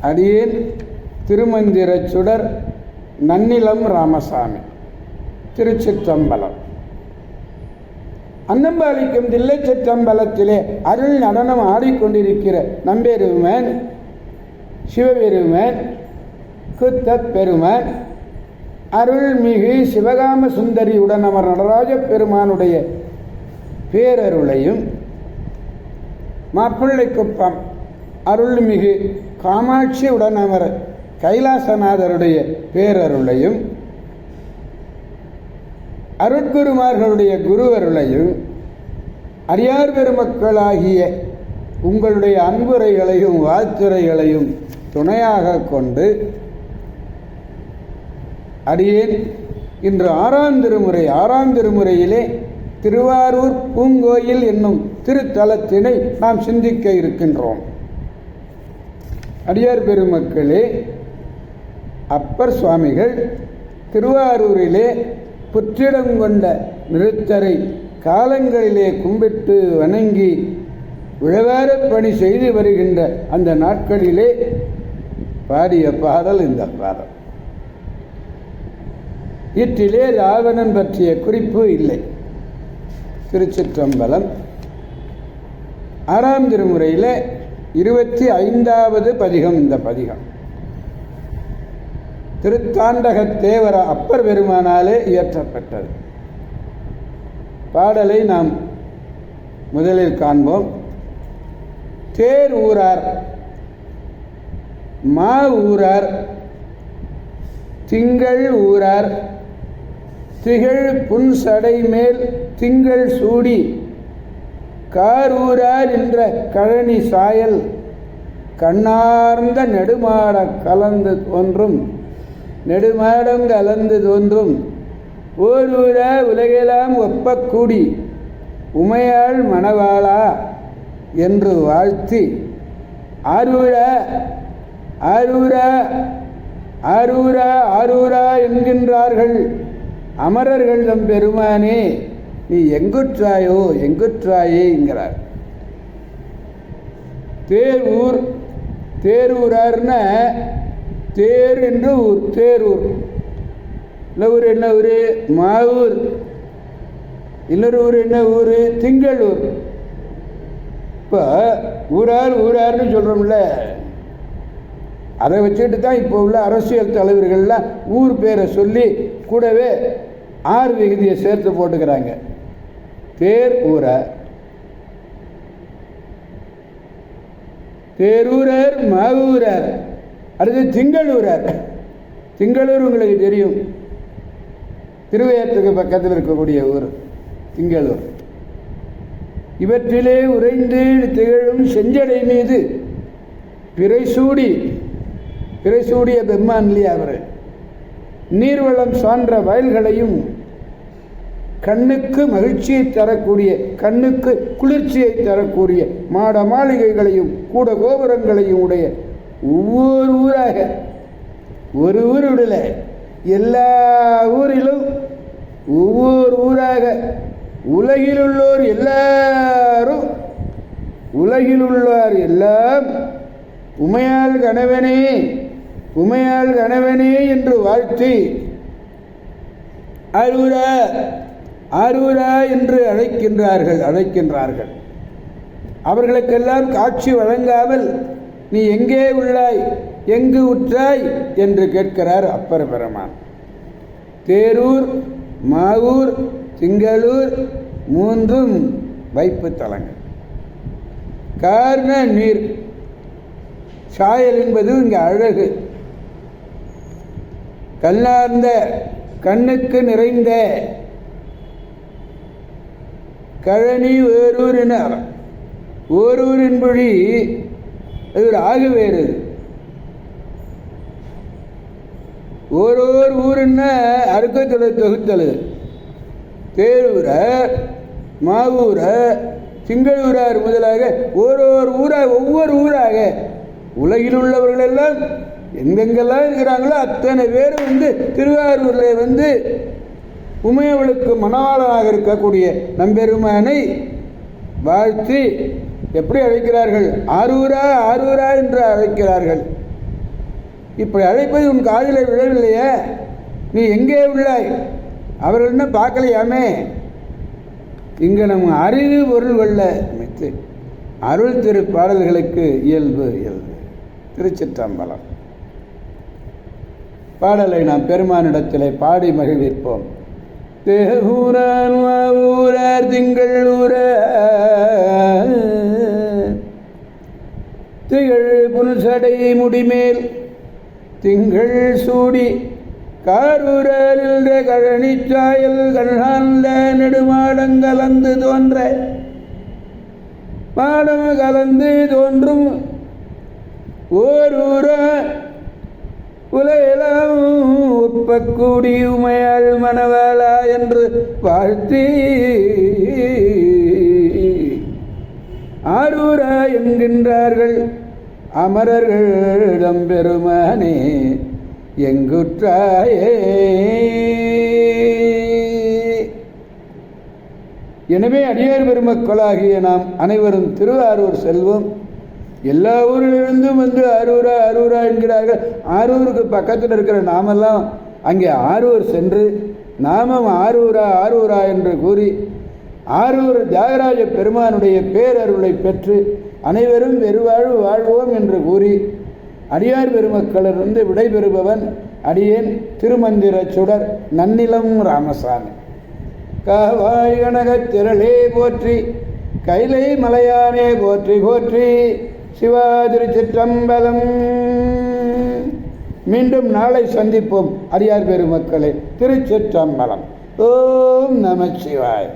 அடியேன் திருமந்திரச் சுடர் நன்னிலம் ராமசாமி திருச்சிற்றம்பலம். அன்னம்பாளிக்கும் தில்லை சிற்றம்பலத்திலே அருள் நடனம் ஆடிக்கொண்டிருக்கிற நம்பெருமன் சிவபெருமன் குத்த பெருமன் அருள்மிகு சிவகாம சுந்தரியுடன் அமர் நடராஜ பெருமானுடைய பேரருளையும் மாப்பிள்ளைக்குப்பம் அருள்மிகு காமாட்சியுடன் அமர் கைலாசநாதருடைய பேரருளையும் அருட்குருமார்களுடைய குருவருளையும் அரியார் பெருமக்களாகிய உங்களுடைய அன்புரைகளையும் வாழ்த்துறைகளையும் துணையாக கொண்டு அடியேன். இன்று ஆறாம் திருமுறை ஆறாம் திருமுறையிலே திருவாரூர் பூங்கோயில் என்னும் திருத்தலத்தினை நாம் சிந்திக்க இருக்கின்றோம். அடியார் பெருமக்களே அப்பர் சுவாமிகள் திருவாரூரிலே புற்றிடம் கொண்ட நிறுத்தரை காலங்களிலே கும்பிட்டு வணங்கி உழவார பணி செய்து வருகின்ற அந்த நாட்களிலே பாடிய பாடல் இந்த பாடல். இற்றிலே ராவணன் பற்றிய குறிப்பு இல்லை. திருச்சிற்றம்பலம். ஆறாம் திருமுறையில் இருபத்தி ஐந்தாவது பதிகம் இந்த பதிகம். திருத்தாண்டக தேவர அப்பர் பெருமானாலே இயற்றப்பட்டது. பாடலை நாம் முதலில் காண்போம். தேர் ஊரார் மா ஊரார் திங்கள் ஊரார் திகழ் புன்சடை மேல் திங்கள் சூடி காரூரார் என்ற கழனி சாயல் கண்ணார்ந்த நெடுமாட கலந்து தோன்றும். நெடுமாடம் கலந்து தோன்றும். ஓரூரா உலகெல்லாம் ஒப்பக்கூடி. உமையாள் மணவாளா என்று வாழ்த்தி ஆரூரா ஆரூரா ஆரூரா ஆரூரா என்கின்றார்கள். அமரர்கள் தம் பெருமானே நீ எங்குற்றாயோ எங்குற்றாயே என்கிறார் ஊர் தேரூரார்னா தேர் என்று ஊர் தேரூர். இல்லை ஊர் என்ன ஊர்? மாவூர். இன்னொரு ஊர் என்ன ஊர்? திங்களூர். இப்போ ஊரார் ஊரார்னு சொல்கிறோம்ல அதை வச்சுக்கிட்டு தான் இப்போ உள்ள அரசியல் தலைவர்கள்லாம் ஊர் பேரை சொல்லி கூடவே ஆறு விகுதியை சேர்த்து போட்டுக்கிறாங்க. தேர் ஊரார். பேரூரர் மாவூரர். அடுத்து திங்களூரர். திங்களூர் உங்களுக்கு தெரியும். திருவையத்துக்கு பக்கத்தில் இருக்கக்கூடிய ஊர் திங்களூர். இவற்றிலே உறைந்து திகழும் செஞ்சடை மீது பிறைசூடி பிறைசூடிய பெம்மான் இல்லையா அவர்? நீர்வளம் சான்ற வயல்களையும் கண்ணுக்கு மகிழ்ச்சியை தரக்கூடிய கண்ணுக்கு குளிர்ச்சியை தரக்கூடிய மாட மாளிகைகளையும் கூட கோபுரங்களையும் உடைய ஒவ்வொரு ஊராக ஒரு ஊர் விடல எல்லா ஊரிலும் ஒவ்வொரு ஊராக உலகில் உள்ளோர் எல்லாரும் உலகில் உள்ளார் எல்லாம் உமையால் கணவனே உமையால் கணவனே என்று வாழ்த்தி ஆரூரா ஆரூரா என்று அழைக்கின்றார்கள் அழைக்கின்றார்கள். அவர்களுக்கெல்லாம் காட்சி வழங்காமல் நீ எங்கே உள்ளாய்? எங்கு உற்றாய்? என்று கேட்கிறார் அப்பர் பெருமான். தேரூர் மாவூர் திங்களூர் மூன்றும் வைப்பு தலங்கள். காரண நீர். சாயல் என்பது இங்கே அழகு. கல்லார்ந்த கண்ணுக்கு நிறைந்த கழனி வேறூரினார் ஓரூரின் மொழி அது ஒரு ஆக ஒரு ஒரு ஊருன்னா அறுக்கத்தொலை தொகுத்தல் தேரூர மாவூர சிங்களூரார் முதலாக ஒரு ஒரு ஊராக ஒவ்வொரு ஊராக உலகில் உள்ளவர்கள் எல்லாம் எங்கெங்கெல்லாம் இருக்கிறாங்களோ அத்தனை பேர் வந்து திருவாரூரில் வந்து உமையவளுக்கு மணவாளனாக இருக்கக்கூடிய நம்பெருமானை வாழ்த்தி எப்படி அழைக்கிறார்கள்? ஆரூரா ஆரூரா என்று அழைக்கிறார்கள். இப்படி அழைப்பது உன் காதில் விழவில்லையே? நீ எங்கே உள்ளாய்? அவர்கள் என்ன பார்க்கலையாமே? இங்கே நம்ம அறிவு பொருள் கொள்ள அமைத்து அருள் திரு பாடல்களுக்கு இயல்பு இயல்பு. திருச்சிற்றம்பலம். பாடலை நாம் பெருமானிடத்திலே பாடி மகிழ்விப்போம். தேவூரான் ஊரார் திங்கள் ஊர திகழ் புன்சடை முடிமேல் திங்கள் சூடி காரூரில் கழனிச்சாயல் கண்ணாந்த நெடுமாடங்கலந்து தோன்ற. மாடம் கலந்து தோன்றும் ஓரூர உலகெல்லாம் ஒப்பக்கூடி உமையால் மணவாளா என்று வாழ்த்தி. ஆரூரா என்கின்றார்கள் அமரர்களிடம் பெருமானே எங்குற்றாயே? எனவே அடியார் பெருமக்களாகிய நாம் அனைவரும் திருவாரூர் செல்வோம். எல்லா ஊரிலிருந்தும் வந்து அரூரா அரூரா என்கிறார்கள். ஆரூருக்கு பக்கத்தில் இருக்கிற நாமெல்லாம் அங்கே ஆரூர் சென்று நாமம் ஆரூரா ஆரூரா என்று கூறி ஆரூர் தியாகராஜ பெருமானுடைய பேரருளை பெற்று அனைவரும் வெறுவாழ்வு வாழ்வோம் என்று கூறி அடியார் பெருமக்களிலிருந்து விடைபெறுபவன் அடியேன் திருமந்திர சுடர் நன்னிலம் ராமசாமி. காவாய் கனகத் திரளே போற்றி கைலை மலையானே போற்றி போற்றி சிவாதிரி சிற்றம்பலம் மீண்டும் நாளை சந்திப்போம். அரியார் பெருமக்களே திருச்சிற்றம்பலம். ஓம் நம சிவாய்.